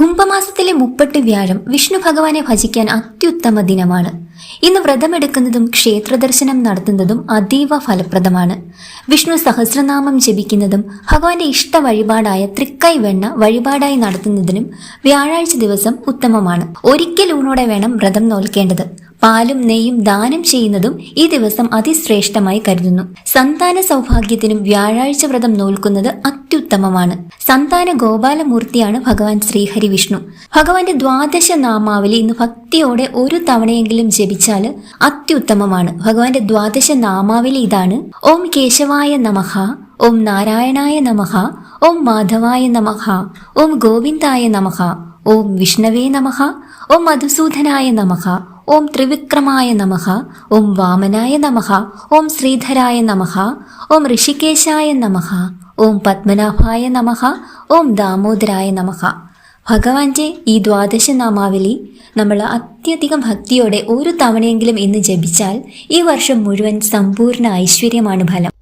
കുംഭമാസത്തിലെ മുപ്പട്ട് വ്യാഴം വിഷ്ണു ഭഗവാനെ ഭജിക്കാൻ അത്യുത്തമ ദിനമാണ്. ഇന്ന് വ്രതമെടുക്കുന്നതും ക്ഷേത്രദർശനം നടത്തുന്നതും അതീവ ഫലപ്രദമാണ്. വിഷ്ണു സഹസ്രനാമം ജപിക്കുന്നതും ഭഗവാന്റെ ഇഷ്ട വഴിപാടായ തൃക്കൈ വെണ്ണ വഴിപാടായി നടത്തുന്നതിനും വ്യാഴാഴ്ച ദിവസം ഉത്തമമാണ്. ഒരിക്കൽ ഊണോടെ വേണം വ്രതം നോൽക്കേണ്ടത്. പാലും നെയ്യും ദാനം ചെയ്യുന്നതും ഈ ദിവസം അതിശ്രേഷ്ഠമായി കരുതുന്നു. സന്താന സൗഭാഗ്യത്തിനും വ്യാഴാഴ്ച വ്രതം നോൽക്കുന്നത് അത്യുത്തമമാണ്. സന്താന ഗോപാലമൂർത്തിയാണ് ഭഗവാൻ ശ്രീഹരി വിഷ്ണു. ഭഗവാന്റെ ദ്വാദശ നാമാവലി ഇന്ന് ഭക്തിയോടെ ഒരു തവണയെങ്കിലും ജപിച്ചാൽ അത്യുത്തമമാണ്. ഭഗവാന്റെ ദ്വാദശ നാമാവലി ഇതാണ്. ഓം കേശവായ നമഃ ഓം നാരായണായ നമഃ ഓം മാധവായ നമഃ ഓം ഗോവിന്ദായ നമഃ ഓം വിഷ്ണവേ നമഃ ഓം മധുസൂദനായ നമഃ ഓം ത്രിവിക്രമായ നമഃ ഓം വാമനായ നമഃ ഓം ശ്രീധരായ നമഃ ഓം ഋഷികേശായ നമഃ ഓം പത്മനാഭായ നമഃ ഓം ദാമോദരായ നമഃ. ഭഗവാന്റെ ഈ ദ്വാദശ നാമാവലി നമ്മൾ അത്യധികം ഭക്തിയോടെ ഒരു തവണയെങ്കിലും ഇന്ന് ജപിച്ചാൽ ഈ വർഷം മുഴുവൻ സമ്പൂർണ ഐശ്വര്യമാണ് ഫലം.